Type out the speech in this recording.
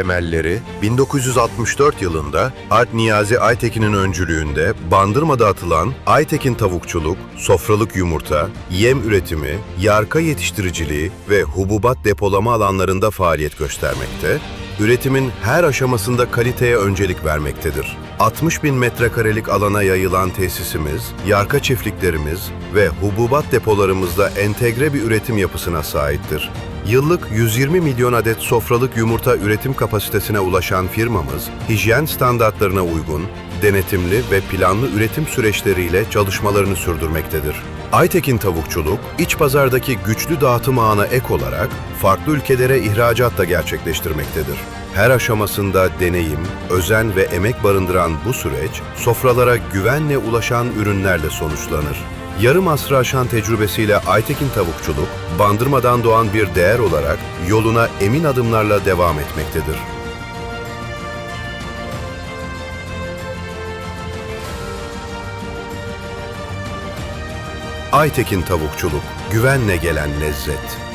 temelleri 1964 yılında Alp Niyazi Aytekin'in öncülüğünde Bandırma'da atılan Aytekin Tavukçuluk, Sofralık Yumurta, Yem Üretimi, Yarka Yetiştiriciliği ve Hububat Depolama alanlarında faaliyet göstermekte, üretimin her aşamasında kaliteye öncelik vermektedir. 60 bin metrekarelik alana yayılan tesisimiz, yarka çiftliklerimiz ve hububat depolarımızda entegre bir üretim yapısına sahiptir. Yıllık 120 milyon adet sofralık yumurta üretim kapasitesine ulaşan firmamız, hijyen standartlarına uygun, denetimli ve planlı üretim süreçleriyle çalışmalarını sürdürmektedir. Aytekin Tavukçuluk, iç pazardaki güçlü dağıtım ağına ek olarak farklı ülkelere ihracat da gerçekleştirmektedir. Her aşamasında deneyim, özen ve emek barındıran bu süreç, sofralara güvenle ulaşan ürünlerle sonuçlanır. Yarım asrı aşan tecrübesiyle Aytekin Tavukçuluk, bandırmadan doğan bir değer olarak yoluna emin adımlarla devam etmektedir. Aytekin Tavukçuluk, güvenle gelen lezzet.